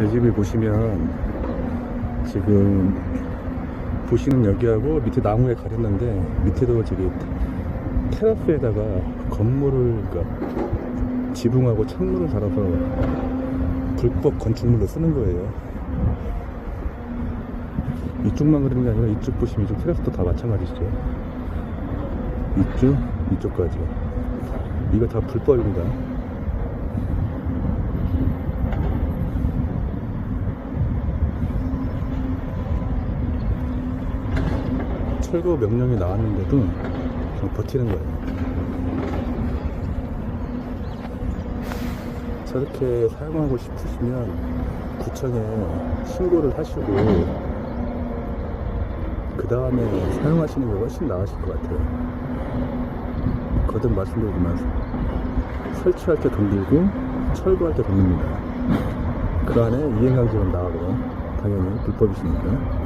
이 집이 보시면 지금 보시는 여기하고 밑에 나무에 가렸는데 밑에도 저기 테라스에다가 건물을 그러니까 지붕하고 창문을 달아서 불법 건축물로 쓰는 거예요. 이쪽만 그런 게 아니라 이쪽 보시면 이쪽 테라스도 다 마찬가지죠. 이쪽, 이쪽까지. 이거 다 불법입니다. 철거 명령이 나왔는데도 그냥 버티는 거예요. 저렇게 사용하고 싶으시면 구청에 신고를 하시고 그 다음에 사용하시는 게 훨씬 나으실 것 같아요. 거듭 말씀드리지만 설치할 때 돈 들고 철거할 때 돈 듭니다. 그 안에 이행강제는 나가고 당연히 불법이시니까